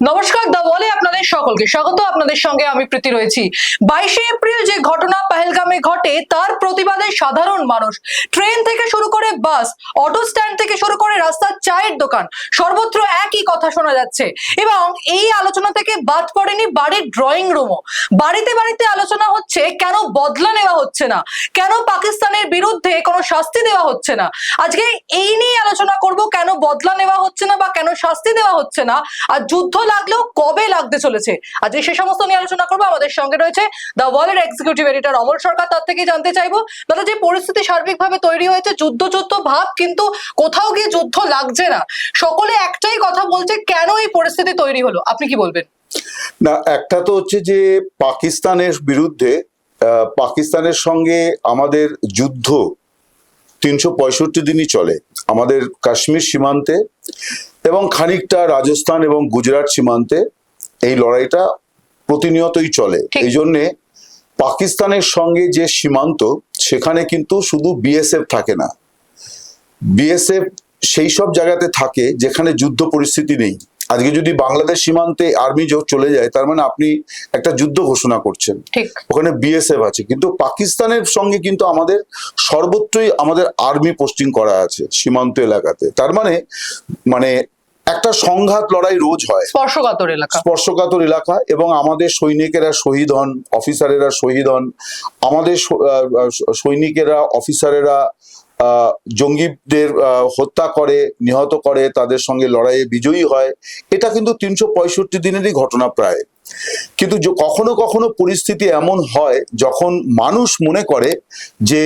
নমস্কার দা বলে আপনাদের সকলকে স্বাগত। আপনাদের সঙ্গে আমি প্রীতি রয়েছি। বাইশে এপ্রিল যে ঘটনা পেহেলগামে ঘটে, তার প্রতিবাদে সাধারণ মানুষ ট্রেন থেকে শুরু করে বাস, অটো স্ট্যান্ড থেকে শুরু করে রাস্তার চায়ের দোকান, সর্বত্র একই কথা শোনা যাচ্ছে। এবং এই আলোচনা থেকে বাদ পড়েনি বাড়ির ড্রয়িং রুমও বাড়িতে বাড়িতে আলোচনা হচ্ছে, কেন বদলা নেওয়া হচ্ছে না? কেন পাকিস্তানের বিরুদ্ধে কোনো শাস্তি দেওয়া হচ্ছে না? আজকে এই নিয়ে আলোচনা করব, কেন বদলা নেওয়া হচ্ছে না বা কেন শাস্তি দেওয়া হচ্ছে না? আর যুদ্ধ লাগলেও কবে লাগতে চলেছে? আজকে সে সমস্ত নিয়ে আলোচনা করব। আমাদের সঙ্গে রয়েছে the world executive editor Amal Sarkar. তার থেকে জানতে চাইব, দাদা, যে পরিস্থিতি সার্বিকভাবে তৈরি হয়েছে যুদ্ধ যুদ্ধ ভাব, কিন্তু কোথাও গিয়ে যুদ্ধ লাগছে না। সকলে একটাই কথা বলছে, কেন এই পরিস্থিতি তৈরি হলো? আপনি কি বলবেন? না, একটা তো হচ্ছে যে, পাকিস্তানের বিরুদ্ধে পাকিস্তানের সঙ্গে আমাদের যুদ্ধ তিনশো পঁয়ষট্টি দিনই চলে। আমাদের কাশ্মীর সীমান্তে এবং খানিকটা রাজস্থান এবং গুজরাট সীমান্তে এই লড়াইটা প্রতিনিয়তই চলে। এই জন্যে পাকিস্তানের সঙ্গে যে সীমান্ত সেখানে কিন্তু শুধু বিএসএফ থাকে না। বিএসএফ সেই সব জায়গাতে থাকে যেখানে যুদ্ধ পরিস্থিতি নেই। আজকে যদি বাংলাদেশ সীমান্তে আর্মি চলে যায় তার মানে আপনি একটা যুদ্ধ ঘোষণা করছেন। ওখানে বিএসএফ আছে। কিন্তু পাকিস্তানের সঙ্গে কিন্তু আমাদের সর্বত্রই আমাদের আর্মি পোস্টিং করা আছে সীমান্ত এলাকাতে। তার মানে মানে একটা সংঘাত লড়াই রোজ হয়। স্পর্শকাতর এলাকা। স্পর্শকাতর এলাকা এবং আমাদের সৈনিকেরা শহীদ হন অফিসারেরা শহীদ হন। আমাদের সৈনিকেরা অফিসারেরা জঙ্গিদের হত্যা করে নিহত করে তাদের সঙ্গে লড়াইয়ে বিজয়ী হয়। এটা কিন্তু তিনশো পঁয়ষট্টি দিনেরই ঘটনা প্রায়। কিন্তু কখনো কখনো পরিস্থিতি এমন হয় যখন মানুষ মনে করে যে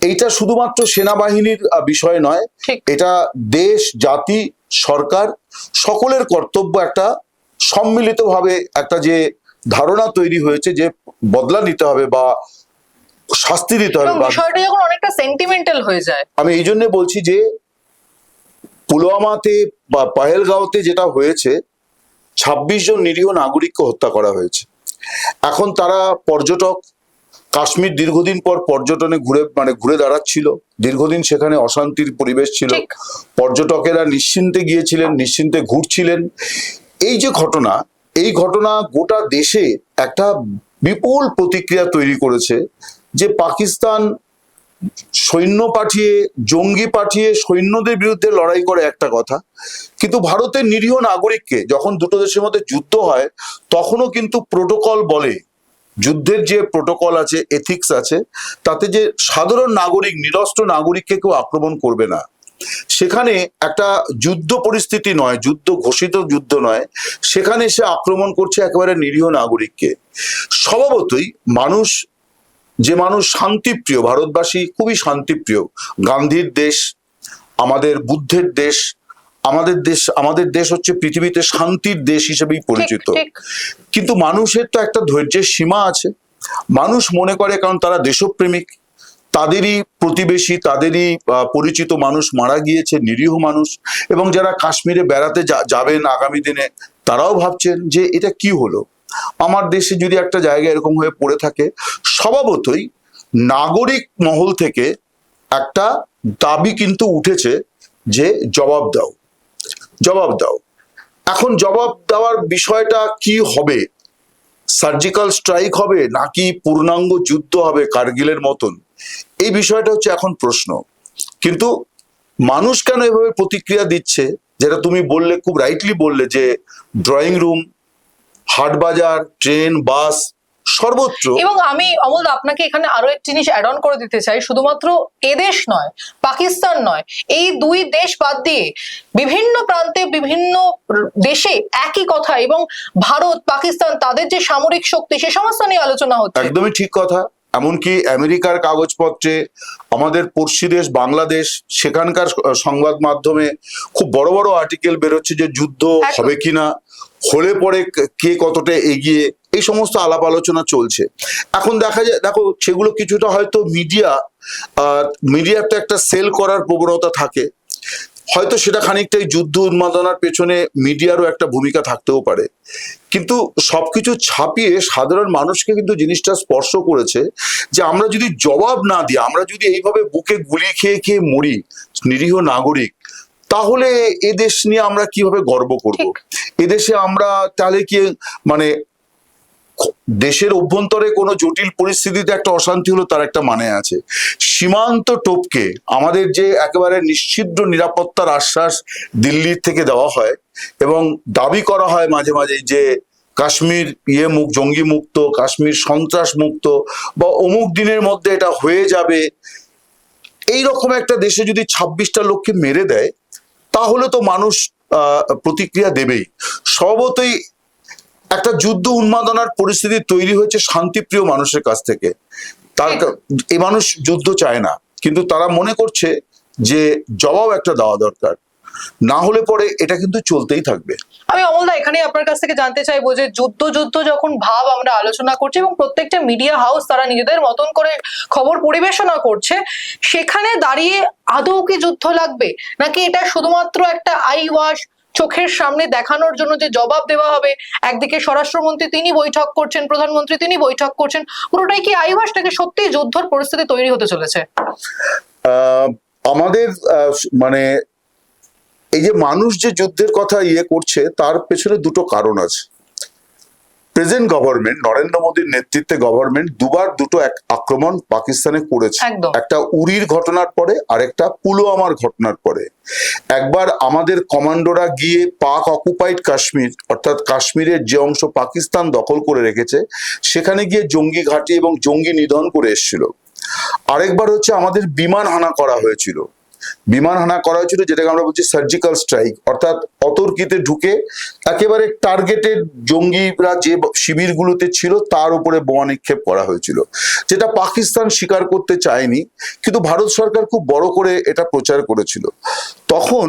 এইটা শুধুমাত্র সেনাবাহিনীর বিষয় নয় এটা দেশ জাতি সরকার সকলের কর্তব্য একটা সম্মিলিতভাবে একটা যে ধারণা তৈরি হয়েছে যে বদলা নিতে হবে বা শাস্তি দিতে হবে বিষয়টা যখন অনেকটা সেন্টিমেন্টাল হয়ে যায়। আমি এই জন্য বলছি যে পুলওয়ামাতে বা পাহেলগাঁওতে যেটা হয়েছে ছাব্বিশ জন নিরীহ নাগরিককে হত্যা করা হয়েছে। এখন তারা পর্যটক কাশ্মীর দীর্ঘদিন পর পর্যটনে ঘুরে মানে ঘুরে দাঁড়াচ্ছিল। দীর্ঘদিন সেখানে অশান্তির পরিবেশ ছিল। পর্যটকেরা নিশ্চিন্তে গিয়েছিলেন নিশ্চিন্তে ঘুরছিলেন। এই যে ঘটনা এই ঘটনা গোটা দেশে একটা বিপুল প্রতিক্রিয়া তৈরি করেছে যে পাকিস্তান সৈন্য পাঠিয়ে জঙ্গি পাঠিয়ে সৈন্যদের বিরুদ্ধে লড়াই করে একটা কথা। কিন্তু ভারতের নিরীহ নাগরিককে যখন দুটো দেশের মধ্যে যুদ্ধ হয় তখনও কিন্তু প্রোটোকল বলে যুদ্ধের যে প্রোটোকল আছে এথিক্স আছে, তাতে যে সাধারণ নাগরিক, নিরস্ত্র নাগরিককে কেউ আক্রমণ করবে না। সেখানে একটা যুদ্ধ পরিস্থিতি নয়, যুদ্ধ ঘোষিত যুদ্ধ নয়, সেখানে সে আক্রমণ করছে একেবারে নিরীহ নাগরিককে। স্বভাবতই মানুষ, যে মানুষ শান্তিপ্রিয়, ভারতবাসী খুবই শান্তিপ্রিয়, গান্ধীর দেশ, আমাদের বুদ্ধের দেশ আমাদের দেশ আমাদের দেশ হচ্ছে পৃথিবীতে শান্তির দেশ হিসেবেই পরিচিত। কিন্তু মানুষের তো একটা ধৈর্যের সীমা আছে। মানুষ মনে করে কারণ তারা দেশপ্রেমিক তাদেরই প্রতিবেশী তাদেরই পরিচিত মানুষ মারা গিয়েছে নিরীহ মানুষ। এবং যারা কাশ্মীরে বেড়াতে যা- যাবেন আগামী দিনে তারাও ভাবছেন যে এটা কি হলো? আমার দেশে যদি একটা জায়গা এরকম হয়ে পড়ে থাকে স্বভাবতই নাগরিক মহল থেকে একটা দাবি কিন্তু উঠেছে যে জবাব দাও। জবাব দাও। এখন জবাব দেওয়ার বিষয়টা কি হবে? সার্জিক্যাল স্ট্রাইক হবে নাকি পূর্ণাঙ্গ যুদ্ধ হবে কার্গিলের মতন? এই বিষয়টা হচ্ছে এখন প্রশ্ন। কিন্তু মানুষ কেন এভাবে প্রতিক্রিয়া দিচ্ছে? যেটা তুমি বললে, খুব রাইটলি বললে যে ড্রয়িং রুম হাট বাজার ট্রেন বাস সর্বত্র এবং আমি অমল আপনাকে এখানে আরও একটি জিনিস অ্যাড অন করে দিতে চাই। শুধুমাত্র এদেশ নয় পাকিস্তান নয় এই দুই দেশ বাদ দিয়ে বিভিন্ন প্রান্তে বিভিন্ন দেশে একই কথা এবং ভারত পাকিস্তান তাদের যে সামরিক শক্তি সে সমস্ত নিয়ে আলোচনা হচ্ছে। একদমই ঠিক কথা এমনকি আমেরিকার কাগজপত্রে আমাদের পড়শি দেশ বাংলাদেশ সেখানকার সংবাদ মাধ্যমে খুব বড় বড় আর্টিকেল বেরোচ্ছে যে যুদ্ধ হবে কিনা। হলে পরে কে কতটা এগিয়ে, এই সমস্ত আলাপ আলোচনা চলছে। এখন দেখা যায়, দেখো, সেগুলো কিছুটা হয়তো মিডিয়া মিডিয়ার তো একটা সেল করার প্রবণতা থাকে। হয়তো সেটা খানিকটাই যুদ্ধ উন্মাদনার পেছনে মিডিয়ারও একটা ভূমিকা থাকতেও পারে। কিন্তু সবকিছু ছাপিয়ে সাধারণ মানুষকে কিন্তু জিনিসটা স্পর্শ করেছে যে আমরা যদি জবাব না দিই, আমরা যদি এইভাবে বুকে গুলি খেয়ে খেয়ে মরি, নিরীহ নাগরিক তাহলে এদেশ নিয়ে আমরা কীভাবে গর্ব করব? এদেশে আমরা তাহলে কি মানে দেশের অভ্যন্তরে কোনো জটিল পরিস্থিতিতে একটা অশান্তি হলো তার একটা মানে আছে। সীমান্ত টোপকে আমাদের যে একেবারে নিশ্চিদ্র নিরাপত্তার আশ্বাস দিল্লির থেকে দেওয়া হয় এবং দাবি করা হয় মাঝে মাঝে যে কাশ্মীর ইয়ে মুখ জঙ্গি মুক্ত কাশ্মীর সন্ত্রাস মুক্ত বা অমুক দিনের মধ্যে এটা হয়ে যাবে। এই রকম একটা দেশে যদি ছাব্বিশটা লোককে মেরে দেয় তাহলে তো মানুষ আহ, প্রতিক্রিয়া দেবেই। স্বভাবতই একটা যুদ্ধ উন্মাদনার পরিস্থিতি তৈরি হয়েছে শান্তিপ্রিয় মানুষের কাছ থেকে। তার এ মানুষ যুদ্ধ চায় না। কিন্তু তারা মনে করছে যে জবাব একটা দেওয়া দরকার। না হলে পরে এটা কিন্তু চলতেই থাকবে। আমি অমলদা এখানে আপনার কাছ থেকে জানতে চাইব যে যুদ্ধ যুদ্ধ যখন ভাব আমরা আলোচনা করছি এবং প্রত্যেকটা মিডিয়া হাউস তারা নিজেদের মতন করে খবর পরিবেশনা করছে সেখানে দাঁড়িয়ে আদৌ কি যুদ্ধ লাগবে? নাকি এটা শুধুমাত্র একটা আই ওয়াশ চোখের সামনে দেখানোর জন্য যে জবাব দেওয়া হবে? একদিকে স্বরাষ্ট্রমন্ত্রী তিনি বৈঠক করছেন প্রধানমন্ত্রী তিনি বৈঠক করছেন পুরোটাই কি আই ওয়াশ নাকি সত্যি যুদ্ধর পরিস্থিতি তৈরি হতে চলেছে? আহ, আমাদের আহ, মানে এই যে মানুষ যে যুদ্ধের কথা ইয়ে করছে তার পেছনে দুটো কারণ আছে। প্রেজেন্ট গভর্নমেন্ট নরেন্দ্র মোদীর নেতৃত্বে গভর্নমেন্ট দুবার দুটো এক আক্রমণ পাকিস্তানে করেছে। একটা উরির ঘটনার পরে আরেকটা পুলওয়ামার ঘটনার পরে। একবার আমাদের কমান্ডোরা গিয়ে পাক অকুপাইড কাশ্মীর অর্থাৎ কাশ্মীরের যে অংশ পাকিস্তান দখল করে রেখেছে সেখানে গিয়ে জঙ্গি ঘাঁটি এবং জঙ্গি নিধন করে এসেছিল। আরেকবার হচ্ছে আমাদের বিমান হানা করা হয়েছিল। বিমান হানা করা হয়েছিল, যেটাকে আমরা বলছি সার্জিক্যাল স্ট্রাইক অর্থাৎ অতর্কিতে ঢুকে একেবারে টার্গেটেড জঙ্গিরা যে শিবিরগুলোতে ছিল, তার উপরে বোমা নিক্ষেপ করা হয়েছিল। যেটা পাকিস্তান স্বীকার করতে চায়নি, কিন্তু ভারত সরকার খুব বড় করে এটা প্রচার করেছিল। তখন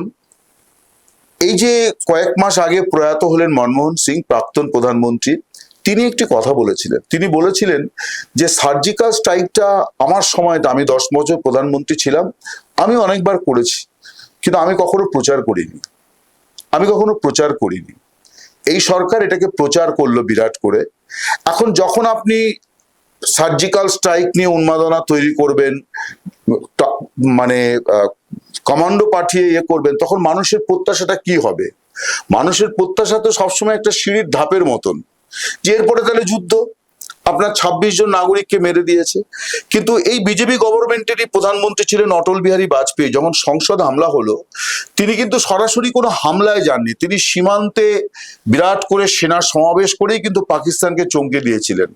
এই যে কয়েক মাস আগে প্রয়াত হলেন মনমোহন সিং, প্রাক্তন প্রধানমন্ত্রী তিনি একটি কথা বলেছিলেন। তিনি বলেছিলেন যে সার্জিক্যাল স্ট্রাইকটা আমার সময়টা আমি দশ বছর প্রধানমন্ত্রী ছিলাম, আমি অনেকবার করেছি, কিন্তু আমি কখনো প্রচার করিনি। আমি কখনো প্রচার করিনি। এই সরকার এটাকে প্রচার করল বিরাট করে। এখন যখন আপনি সার্জিক্যাল স্ট্রাইক নিয়ে উন্মাদনা তৈরি করবেন মানে কমান্ডো পাঠিয়ে ইয়ে করবেন, তখন মানুষের প্রত্যাশাটা কি হবে? মানুষের প্রত্যাশা তো সবসময় একটা সিঁড়ির ধাপের মতন। যে এরপরে তাহলে যুদ্ধ। আপনার ছাব্বিশ জন নাগরিককে মেরে দিয়েছে। কিন্তু এই বিজেপি গভর্নমেন্টেরই প্রধানমন্ত্রী ছিলেন অটল বিহারী বাজপেয়ী। যখন সংসদ হামলা হলো তিনি কিন্তু সরাসরি কোনো হামলায় যাননি। তিনি সীমান্তে বিরাট করে সেনা সমাবেশ করেই কিন্তু পাকিস্তানকে চমকে দিয়েছিলেন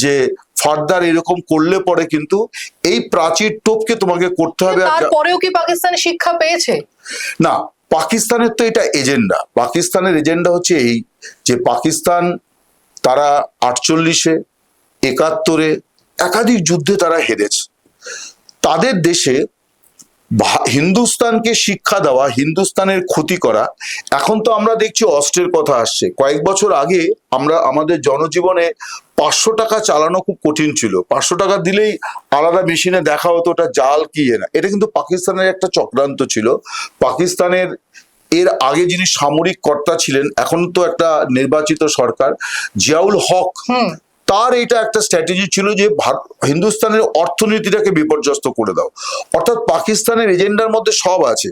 যে ফার্দার এরকম করলে পরে কিন্তু এই প্রাচীর টোপকে তোমাকে করতে হবে তারপরেও কি পাকিস্তান শিক্ষা পেয়েছে? না পাকিস্তানের তো এটা এজেন্ডা। পাকিস্তানের এজেন্ডা হচ্ছে এই যে পাকিস্তান তারা আটচল্লিশে, একাত্তরে একাধিক যুদ্ধে তারা হেরেছে। তাদের দেশে হিন্দুস্তানকে শিক্ষা দেওয়া, হিন্দুস্তানের ক্ষতি করা, এখন তো আমরা দেখছি অস্ত্রের কথা আসছে। কয়েক বছর আগে আমরা, আমাদের জনজীবনে পাঁচশো টাকা চালানো খুব কঠিন ছিল। পাঁচশো টাকা দিলেই আলাদা মেশিনে দেখা হতো ওটা জাল কি না। এটা কিন্তু পাকিস্তানের একটা চক্রান্ত ছিল। পাকিস্তানের এর আগে যিনি সামরিক কর্তা ছিলেন এখন তো একটা নির্বাচিত সরকার জিয়াউল হক। তার এটা একটা স্ট্র্যাটেজি ছিল যে হিন্দুস্তানের অর্থনীতিটাকে বিপর্যস্ত করে দাও। অর্থাৎ পাকিস্তানের এজেন্ডার মধ্যে সব আছে।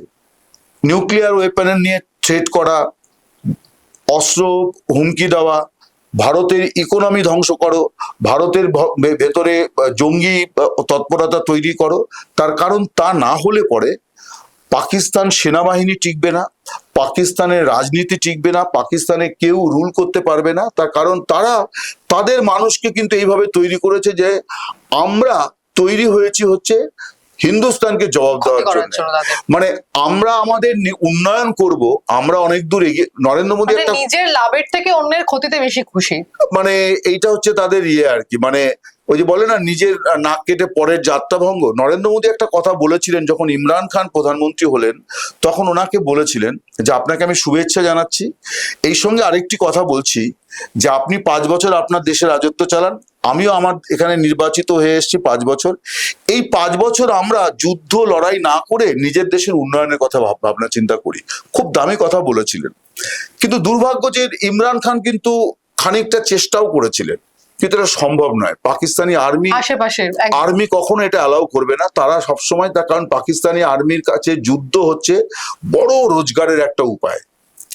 নিউক্লিয়ার ওয়েপনের নিয়ে থ্রেট করা অস্ত্র হুমকি দেওয়া ভারতের ইকোনমি ধ্বংস করো ভারতের ভেতরে জঙ্গি তৎপরতা তৈরি করো। তার কারণ তা না হলে পরে পাকিস্তান সেনাবাহিনী টিকবে না পাকিস্তানের রাজনীতি টিকবে না পাকিস্তানে কেউ রুল করতে পারবে না। তার কারণ তারা তাদের মানুষকে কিন্তু এইভাবে তৈরি করেছে যে আমরা তৈরি হয়েছি হচ্ছে হিন্দুস্তানকে জবাব দেওয়ার জন্য। মানে আমরা আমাদের উন্নয়ন করব আমরা অনেক দূর এগিয়ে নরেন্দ্র মোদী মানে একটা নিজের লাভের থেকে অন্যের ক্ষতিতে বেশি খুশি। মানে এইটা হচ্ছে তাদের ইয়ে আর কি। মানে ওই যে বলে না, নিজের নাক কেটে পরের যাত্রা ভঙ্গ? নরেন্দ্র মোদী একটা কথা বলেছিলেন যখন ইমরান খান প্রধানমন্ত্রী হলেন, তখন ওনাকে বলেছিলেন যে, আপনাকে আমি শুভেচ্ছা জানাচ্ছি। এই সঙ্গে আরেকটি কথা বলছি, যে আপনি পাঁচ বছর আপনার দেশে রাজত্ব চালান, আমিও আমার এখানে নির্বাচিত হয়ে এসেছি পাঁচ বছর। এই পাঁচ বছর আমরা যুদ্ধ, লড়াই না করে নিজের দেশের উন্নয়নের কথা ভাব- ভাবনা, চিন্তা করি। খুব দামি কথা বলেছিলেন। কিন্তু দুর্ভাগ্য যে ইমরান খান কিন্তু খানিকটা চেষ্টাও করেছিলেন। কিন্তু এটা সম্ভব নয়। পাকিস্তানি আর্মি আর্মি কখনো এটা অ্যালাউ করবে না। তারা সবসময় তার কারণ পাকিস্তানি আর্মির কাছে যুদ্ধ হচ্ছে বড় রোজগারের একটা উপায়।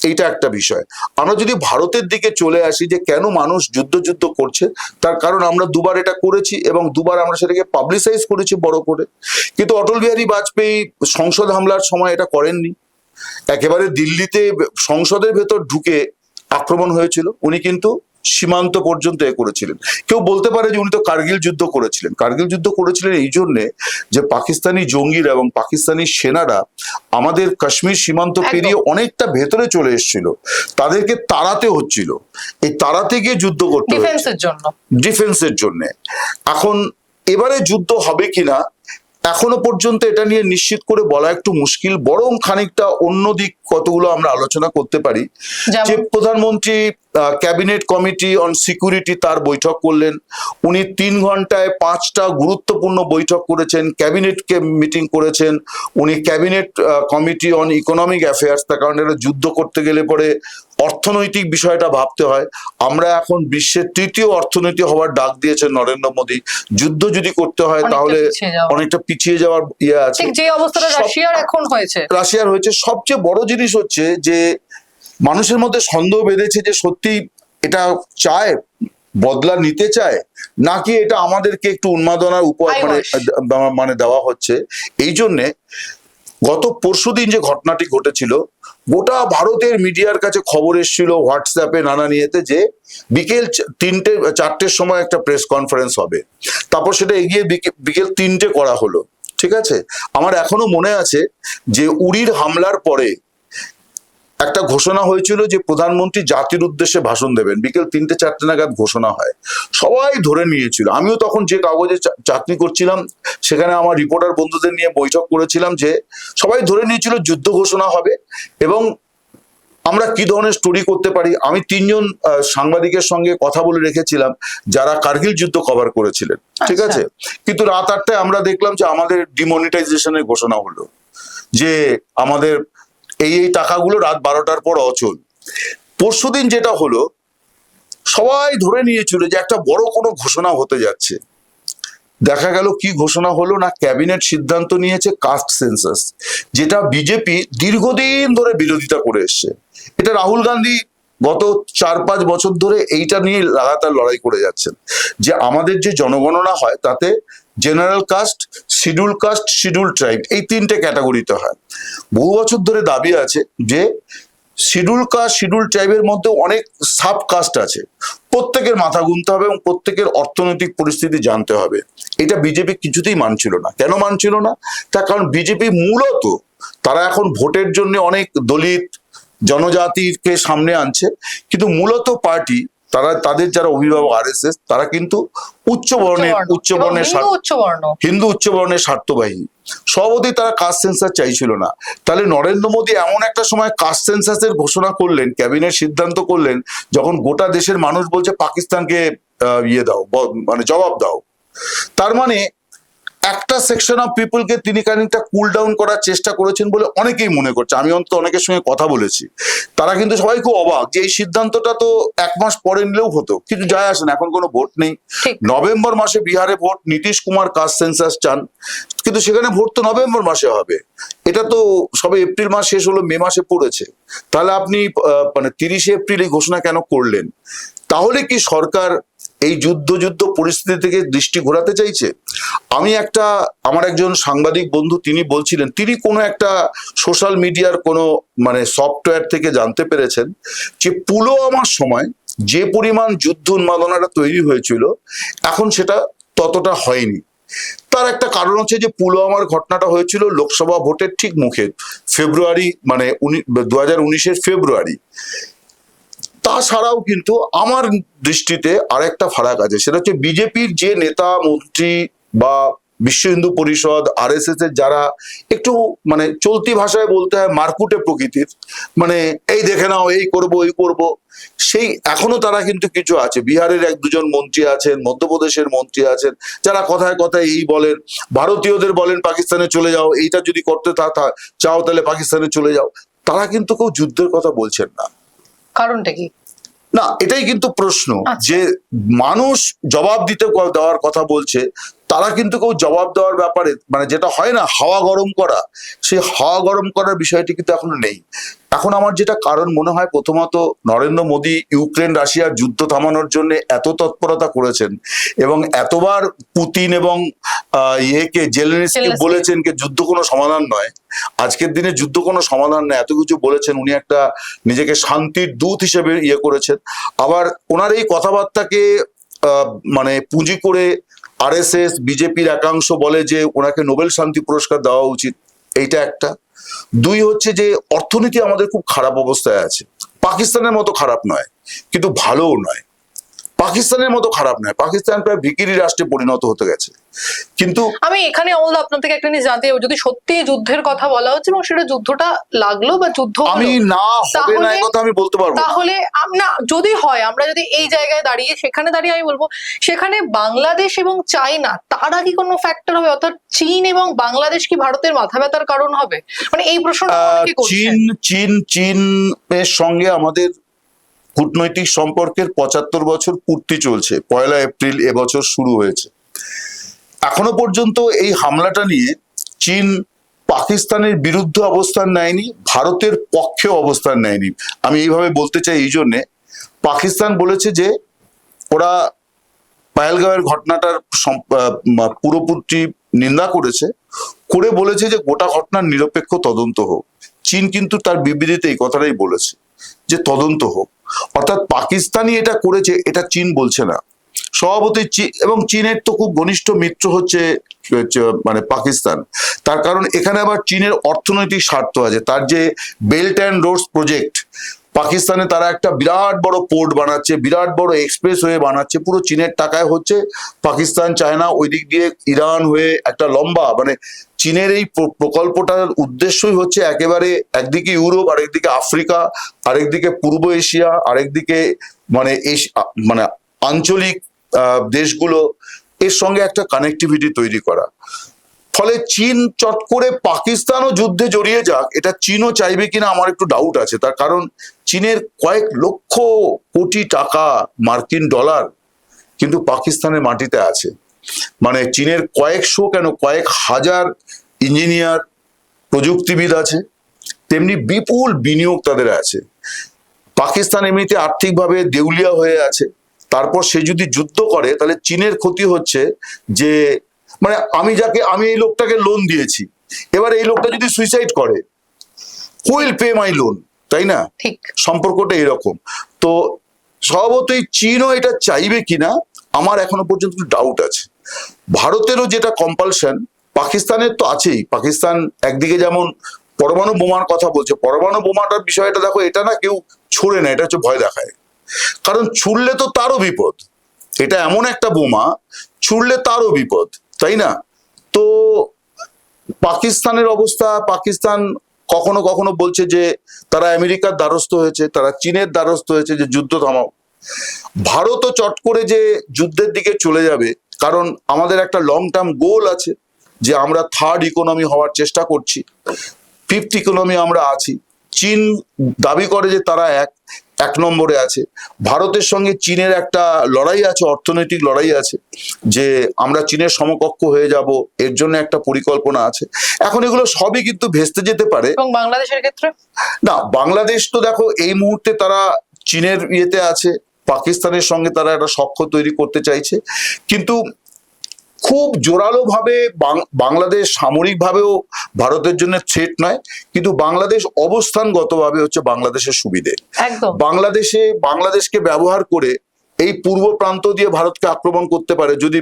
এইটা একটা বিষয়। আমরা যদি ভারতের দিকে চলে আসি যে কেন মানুষ যুদ্ধ যুদ্ধ করছে তার কারণ আমরা দুবার এটা করেছি এবং দুবার আমরা সেটাকে পাবলিসাইজ করেছি বড় করে। কিন্তু অটল বিহারী বাজপেয়ী সংসদ হামলার সময় এটা করেননি। একেবারে দিল্লিতে সংসদের ভেতর ঢুকে আক্রমণ হয়েছিল। উনি কিন্তু সীমান্ত পর্যন্ত এ করেছিলেন। কেউ বলতে পারে যে উনি তো কার্গিল যুদ্ধ করেছিলেন। কার্গিল যুদ্ধ করেছিলেন এই জন্যে যে পাকিস্তানি জঙ্গিরা এবং পাকিস্তানি সেনারা আমাদের কাশ্মীর সীমান্ত পেরিয়ে অনেকটা ভেতরে চলে এসেছিল। তাদেরকে তাড়াতে হচ্ছিল। এই তাড়াতে গিয়ে যুদ্ধ করতে ডিফেন্সের জন্য। ডিফেন্সের জন্য। এখন এবারে যুদ্ধ হবে কিনা এখনও পর্যন্ত এটা নিয়ে নিশ্চিত করে বলা একটু মুশকিল বরং খানিকটা অন্য দিক কতগুলো আমরা আলোচনা করতে পারি। যে প্রধানমন্ত্রী ক্যাবিনেট কমিটি অন সিকিউরিটি তার বৈঠক করলেন। উনি তিন ঘন্টায় পাঁচটা গুরুত্বপূর্ণ বৈঠক করেছেন ক্যাবিনেটকে মিটিং করেছেন। উনি cabinet committee on economic affairs তার কারণ এটা যুদ্ধ করতে গেলে পরে অর্থনৈতিক বিষয়টা ভাবতে হয়। আমরা এখন বিশ্বের তৃতীয় অর্থনীতি হওয়ার ডাক দিয়েছেন নরেন্দ্র মোদী। যুদ্ধ যদি করতে হয় তাহলে অনেকটা পিছিয়ে যাওয়ার ইয়ে আছে। যে অবস্থাটা রাশিয়ার এখন হয়েছে। রাশিয়ার হয়েছে। সবচেয়ে বড় জিনিস হচ্ছে যে মানুষের মধ্যে সন্দেহ বেঁধেছে যে সত্যি এটা চায় বদলা নিতে চায় নাকি এটা আমাদেরকে একটু উন্মাদনার উপর মানে মানে দেওয়া হচ্ছে। এই জন্যে গত পরশুদিন যে ঘটনাটি ঘটেছিল গোটা ভারতের মিডিয়ার কাছে খবর এসেছিল হোয়াটসঅ্যাপে নানা নিয়েতে যে বিকেল তিনটে, চারটের সময় একটা প্রেস কনফারেন্স হবে। তারপর সেটা এগিয়ে বিকে- বিকেল তিনটে করা হলো। ঠিক আছে? আমার এখনও মনে আছে যে উড়ির হামলার পরে একটা ঘোষণা হয়েছিল যে প্রধানমন্ত্রী জাতির উদ্দেশ্যে ভাষণ দেবেন। বিকেল তিনটে চারটে নাগাদ ঘোষণা হয়। সবাই ধরে নিয়েছিল। আমিও তখন যে কাগজে চাকরি করছিলাম সেখানে আমার রিপোর্টার বন্ধুদের নিয়ে বৈঠক করেছিলাম যে সবাই ধরে নিয়েছিল যুদ্ধ ঘোষণা হবে এবং আমরা কি ধরনের স্টোরি করতে পারি? আমি তিনজন সাংবাদিকের সঙ্গে কথা বলে রেখেছিলাম যারা কার্গিল যুদ্ধ কভার করেছিলেন। ঠিক আচ্ছা। আছে? কিন্তু রাত আটটায় আমরা দেখলাম যে আমাদের ডিমনিটাইজেশনের ঘোষণা হলো। যে আমাদের এই এই টাকাগুলো রাত বারোটার পর অচল। পরশুদিন যেটা হলো, সবাই ধরে নিয়েছিল যে একটা বড় কোনো ঘোষণা হতে যাচ্ছে। দেখা গেল কি ঘোষণা হলো না ক্যাবিনেট সিদ্ধান্ত নিয়েছে কাস্ট সেন্সাস, যেটা বিজেপি দীর্ঘদিন ধরে বিরোধিতা করে এসছে। এটা রাহুল গান্ধী গত চার, পাঁচ বছর ধরে এইটা নিয়ে লাগাতার লড়াই করে যাচ্ছেন। যে আমাদের যে জনগণনা হয়, তাতে general caste schedule caste schedule tribe এই তিনটে ক্যাটাগরিতে হয়। বহু বছর ধরে দাবি আছে যে শিডিউল কাস্ট শিডিউল ট্রাইবের মধ্যে অনেক সাব কাস্ট আছে। প্রত্যেকের মাথা গুনতে হবে এবং প্রত্যেকের অর্থনৈতিক পরিস্থিতি জানতে হবে। এটা বিজেপি কিছুতেই মানছিল না। কেন মানছিল না? তার কারণ বিজেপি মূলত তারা এখন ভোটের জন্য অনেক দলিত জনজাতিকে সামনে আনছে। কিন্তু মূলত পার্টি তারা তাদের যারা অভিভাবক আর এস এস তারা কিন্তু উচ্চ বর্ণের উচ্চ বর্ণের হিন্দু উচ্চ বর্ণের স্বার্থবাহী। সবদি তারা কাস্ট সেন্সার চাইছিল না। তাহলে নরেন্দ্র মোদী এমন একটা সময় কাস্ট সেন্সাসের ঘোষণা করলেন ক্যাবিনেট সিদ্ধান্ত করলেন যখন গোটা দেশের মানুষ বলছে পাকিস্তানকে আহ, ইয়ে দাও মানে জবাব দাও। তার মানে একটা সেকশন অফ পিপলকে তিনি খানিকটা কুল ডাউন করার চেষ্টা করেছেন বলে অনেকেই মনে করছে। আমি অন্তত অনেকের সঙ্গে কথা বলেছি। তারা কিন্তু সবাই খুব অবাক যে এই সিদ্ধান্তটা তো এক মাস পরে নিলেও হতো। কিন্তু যায় আসে না এখন কোনো ভোট নেই। নভেম্বর মাসে বিহারে vote Nitish Kumar caste census চান। কিন্তু সেখানে ভোট তো নভেম্বর মাসে হবে। এটা তো সবে এপ্রিল মাস শেষ হলো মে মাসে পড়েছে। তাহলে আপনি মানে তিরিশে এপ্রিল এই ঘোষণা কেন করলেন? তাহলে কি সরকার এই যুদ্ধ যুদ্ধ পরিস্থিতি থেকে দৃষ্টি ঘোরাতে চাইছে? আমি একটা, আমার একজন সাংবাদিক বন্ধু তিনি বলছিলেন, তিনি কোনো একটা সোশ্যাল মিডিয়ার কোনো মানে সফটওয়্যার থেকে জানতে পেরেছেন যে পুলওয়ামার সময় যে পরিমাণ যুদ্ধ উন্মাদনাটা তৈরি হয়েছিল, এখন সেটা ততটা হয়নি। তার একটা কারণ হচ্ছে যে পুলওয়ামার ঘটনাটা হয়েছিল লোকসভা ভোটের ঠিক মুখে, ফেব্রুয়ারি মানে উনি, দু হাজার ফেব্রুয়ারি। তাছাড়াও কিন্তু আমার দৃষ্টিতে আরেকটা ফারাক আছে, সেটা হচ্ছে বিজেপির যে নেতা, মন্ত্রী বা বিশ্ব হিন্দু পরিষদ আর এস এর যারা একটু মানে চলতি ভাষায় বলতে হয় মারকুটে প্রকৃতির মানে এই দেখে নাও, এই করব এই করব, সেই এখনও তারা কিন্তু কিছু আছে। বিহারের এক দুজন মন্ত্রী আছেন, মধ্যপ্রদেশের মন্ত্রী আছেন, যারা কথায় কথায় এই বলেন, ভারতীয়দের বলেন পাকিস্তানে চলে যাও, এইটা যদি করতে থা- চাও তাহলে পাকিস্তানে চলে যাও, তারা কিন্তু কেউ যুদ্ধের কথা বলছেন না। কারণটা কি না এটাই কিন্তু প্রশ্ন আচ্ছা। যে মানুষ জবাব দিতে দেওয়ার কথা বলছে তারা কিন্তু কেউ জবাব দেওয়ার ব্যাপারে মানে যেটা হয় না হাওয়া গরম করা সেই হাওয়া গরম করার বিষয়টি কিন্তু এখনও নেই। এখন আমার যেটা কারণ মনে হয় প্রথমত নরেন্দ্র মোদী ইউক্রেন রাশিয়ার যুদ্ধ থামানোর জন্য এত তৎপরতা করেছেন এবং এতবার পুতিন এবং ইয়েকে জেলেনস্কি। বলেছেন যে যুদ্ধ কোনো সমাধান নয়। আজকের দিনে যুদ্ধ কোনো সমাধান নয়। এত কিছু বলেছেন উনি একটা নিজেকে শান্তির দূত হিসেবে ইয়ে করেছেন। আবার ওনার এই কথাবার্তাকে আহ, মানে পুঁজি করে আরএসএস বিজেপির একাংশ বলে যে ওনাকে নোবেল শান্তি পুরস্কার দেওয়া উচিত, এইটা একটা। দুই হচ্ছে যে অর্থনীতি আমাদের খুব খারাপ অবস্থায় আছে। পাকিস্তানের মতো খারাপ নয়, কিন্তু ভালোও নয়। পাকিস্তানের মতো খারাপ নয়। পাকিস্তান প্রায় ভিকিরি রাষ্ট্রে পরিণত হতে গেছে। কিন্তু আমি এখানে অমল আপনার থেকে একটা জিনিস জানতে যদি সত্যি যুদ্ধের কথা বলা হচ্ছে এবং সেটা যুদ্ধটা লাগল বা যুদ্ধ আমি না হবে না কথা আমি বলতে পারব তাহলে না যদি হয় আমরা যদি এই জায়গায় দাঁড়িয়ে সেখানে দাঁড়িয়ে আমি বলব সেখানে বাংলাদেশ এবং চায়না তারা কি কোনো ফ্যাক্টর হবে? অর্থাৎ চীন এবং বাংলাদেশ কি ভারতের মাথা ব্যথার কারণ হবে? মানে এই প্রশ্ন অনেকে চীন চীন চীনের সঙ্গে আমাদের কূটনৈতিক সম্পর্কের পঁচাত্তর বছর পূর্তি চলছে। পয়লা এপ্রিল এবছর শুরু হয়েছে। এখনও পর্যন্ত এই হামলাটা নিয়ে চীন পাকিস্তানের বিরুদ্ধে অবস্থান নেয়নি, ভারতের পক্ষে অবস্থান নেয়নি। আমি এইভাবে বলতে চাই এই জন্যে, পাকিস্তান বলেছে যে ওরা পায়েলগাঁওয়ের ঘটনাটার পুরোপুরি নিন্দা করেছে, করে বলেছে যে গোটা ঘটনার নিরপেক্ষ তদন্ত হোক। চীন কিন্তু তার বিবৃতিতে এই কথাটাই বলেছে যে তদন্ত হোক। অর্থাৎ পাকিস্তানি এটা করেছে, এটা চীন বলছে না। সভাপতি এবং চীনের তো খুব ঘনিষ্ঠ মিত্র হচ্ছে মানে পাকিস্তান। তার কারণ এখানে আবার চীনের অর্থনৈতিক স্বার্থ আছে। তার যে বেল্ট অ্যান্ড রোডস প্রজেক্ট পাকিস্তানে তারা একটা বিরাট বড় পোর্ট বানাচ্ছে, বিরাট বড় এক্সপ্রেস হয়ে বানাচ্ছে, পুরো চীনের টাকায় হচ্ছে পাকিস্তান, চায়না, ওই দিক দিয়ে ইরান হয়ে একটা লম্বা মানে চীনের এই প্রকল্পটার উদ্দেশ্যই হচ্ছে একেবারে একদিকে ইউরোপ, আরেকদিকে আফ্রিকা, আরেকদিকে পূর্ব এশিয়া, আরেকদিকে মানে মানে আঞ্চলিক দেশগুলো, এর সঙ্গে একটা কানেক্টিভিটি তৈরি করা। ফলে চীন চট করে পাকিস্তানও যুদ্ধে জড়িয়ে যাক, এটা চীনও চাইবে কিনা আমার একটু ডাউট আছে। তার কারণ চীনের কয়েক লক্ষ কোটি টাকা মার্কিন ডলার কিন্তু পাকিস্তানের মাটিতে আছে। মানে চীনের কয়েকশো কেন কয়েক হাজার ইঞ্জিনিয়ার, প্রযুক্তিবিদ আছে, তেমনি বিপুল বিনিয়োগ তাদের আছে। পাকিস্তান এমনিতে আর্থিকভাবে দেউলিয়া হয়ে আছে, তারপর সে যদি যুদ্ধ করে, তাহলে চীনের ক্ষতি হচ্ছে যে মানে আমি যাকে আমি এই লোকটাকে লোন দিয়েছি। এবার এই লোকটা যদি সুইসাইড করে হুইল পে মাই লোন তাই না? ঠিক। সম্পর্কটা এরকম। তো স্বভাবতই চীনও এটা চাইবে কিনা আমার এখনও পর্যন্ত ডাউট আছে। ভারতেরও যেটা কম্পালশন পাকিস্তানের তো আছেই। পাকিস্তান একদিকে যেমন পরমাণু বোমার কথা বলছে পরমাণু বোমাটার বিষয়টা দেখো এটা না কেউ ছুড়ে না এটা হচ্ছে ভয় দেখায়। কারণ ছুড়লে তো তারও বিপদ। এটা এমন একটা বোমা ছুড়লে তারও বিপদ। তাই না? তো পাকিস্তানের অবস্থা, পাকিস্তান কখনো কখনো বলছে যে তারা আমেরিকার দ্বারস্থ হয়েছে, তারা চীনের দ্বারস্থ হয়েছে যে যুদ্ধ থামাও। ভারতও চট করে যে যুদ্ধের দিকে চলে যাবে, কারণ আমাদের একটা লং টার্ম গোল আছে যে আমরা থার্ড ইকোনমি হওয়ার চেষ্টা করছি ফিফথ ইকোনমি আমরা আছি। চীন দাবি করে যে তারা এক এক নম্বরে আছে। ভারতের সঙ্গে চীনের একটা লড়াই আছে অর্থনৈতিক লড়াই আছে যে আমরা চীনের সমকক্ষ হয়ে যাব এর জন্য একটা পরিকল্পনা আছে। এখন এগুলো সবই কিন্তু ভেস্তে যেতে পারে। এবং বাংলাদেশের ক্ষেত্রে? না বাংলাদেশ তো দেখো এই মুহূর্তে তারা চীনের ইয়েতে আছে পাকিস্তানের সঙ্গে তারা একটা সখ্য তৈরি করতে চাইছে। কিন্তু খুব জোরালোভাবে বাংলাদেশ সামরিকভাবেও ভারতের জন্য থ্রেট নয় কিন্তু বাংলাদেশ অবস্থানগতভাবে হচ্ছে বাংলাদেশের সুবিধে। বাংলাদেশে বাংলাদেশকে ব্যবহার করে এই পূর্ব প্রান্ত দিয়ে ভারতকে আক্রমণ করতে পারে যদি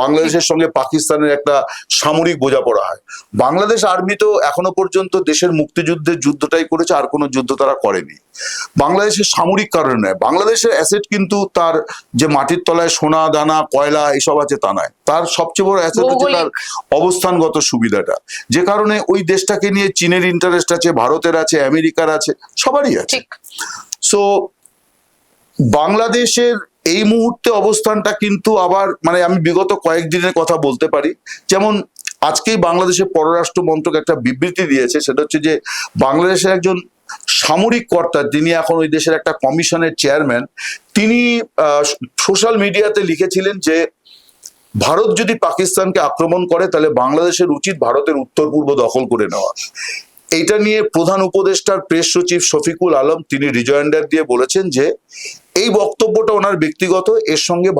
বাংলাদেশের সঙ্গে পাকিস্তানের একটা সামরিক বোঝাপড়া হয়। বাংলাদেশ আর্মি তো এখনও পর্যন্ত দেশের মুক্তিযুদ্ধের যুদ্ধটাই করেছে আর কোনো যুদ্ধ তারা করেনি। বাংলাদেশের সামরিক কারণে নয় বাংলাদেশের অ্যাসেট কিন্তু তার যে মাটির তলায় সোনা দানা কয়লা এসব আছে তা নয়। তার সবচেয়ে বড় অ্যাসেট হচ্ছে তার অবস্থানগত সুবিধাটা। যে কারণে ওই দেশটাকে নিয়ে চীনের ইন্টারেস্ট আছে ভারতের আছে আমেরিকার আছে সবারই আছে। সো বাংলাদেশের এই মুহূর্তে অবস্থানটা কিন্তু আবার মানে আমি বিগত কয়েকদিনের কথা বলতে পারি। যেমন আজকেই বাংলাদেশের পররাষ্ট্র মন্ত্রক একটা বিবৃতি দিয়েছে, সেটা হচ্ছে যে বাংলাদেশের একজন সামরিক কর্তা, যিনি এখন ওই দেশের একটা কমিশনের চেয়ারম্যান, তিনি সোশ্যাল মিডিয়াতে লিখেছিলেন যে, ভারত যদি পাকিস্তানকে আক্রমণ করে, তাহলে বাংলাদেশের উচিত ভারতের উত্তর পূর্ব দখল করে নেওয়া। এইটা নিয়ে প্রধান উপদেষ্টার প্রেস সচিব শফিকুল আলম, তিনি রিজয়েন্ডার দিয়ে বলেছেন যে এই বক্তব্যটা ওনার ব্যক্তিগত এর সঙ্গে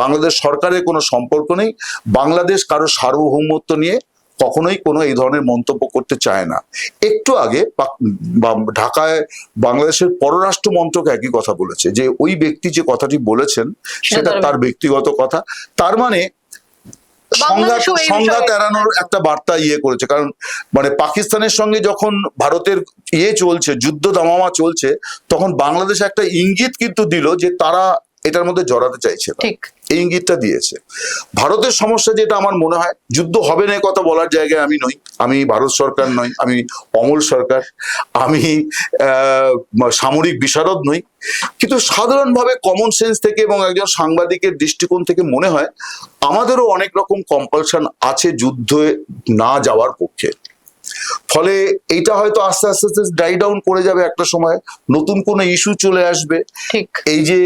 বাংলাদেশ সরকারের কোনো সম্পর্ক নেই। বাংলাদেশ কারও সার্বভৌমত্ব নিয়ে কখনোই কোনো এই ধরনের মন্তব্য করতে চায় না। একটু আগে ঢাকায় বাংলাদেশের পররাষ্ট্র মন্ত্রক একই কথা বলেছে যে ওই ব্যক্তি যে কথাটি বলেছেন সেটা তার ব্যক্তিগত কথা। তার মানে সংঘাত সংঘাত এড়ানোর একটা বার্তা ইয়ে করেছে। কারণ মানে পাকিস্তানের সঙ্গে যখন ভারতের ইয়ে চলছে যুদ্ধ দামামা চলছে তখন বাংলাদেশ একটা ইঙ্গিত কিন্তু দিল যে তারা এটার মধ্যে জড়াতে চাইছে ঠিক। এই ইঙ্গিতটা দিয়েছে। ভারতের সমস্যা যেটা আমার মনে হয় যুদ্ধ হবে না কথা বলার জায়গায় আমি নই। আমি ভারত সরকার নই আমি অমল সরকার আমি সামরিক বিশারদ নই। কিন্তু সাধারণভাবে কমন সেন্স থেকে এবং একজন সাংবাদিকের দৃষ্টিকোণ থেকে মনে হয় আমাদেরও অনেক রকম কম্পালশন আছে যুদ্ধে না যাওয়ার পক্ষে। ফলে এইটা হয়তো আস্তে আস্তে আস্তে ডাই ডাউন করে যাবে একটা সময়। নতুন কোনো ইস্যু চলে আসবে। ঠিক। এই যে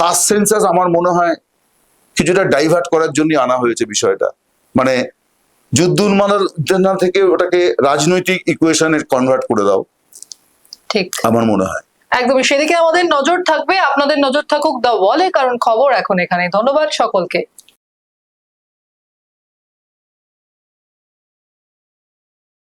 কাস্ট সেন্সাস আমার মনে হয় কিছুটা ডাইভার্ট করার জন্য আনা হয়েছে বিষয়টা। মানে যুদ্ধ উন্মাদনা থেকে ওটাকে রাজনৈতিক ইকুয়েশনের কনভার্ট করে দাও। ঠিক। আমার মনে হয়। একদমই সেদিকে আমাদের নজর থাকবে। আপনাদের নজর থাকুক দা বলে কারণ খবর এখন এখানে ধন্যবাদ সকলকে।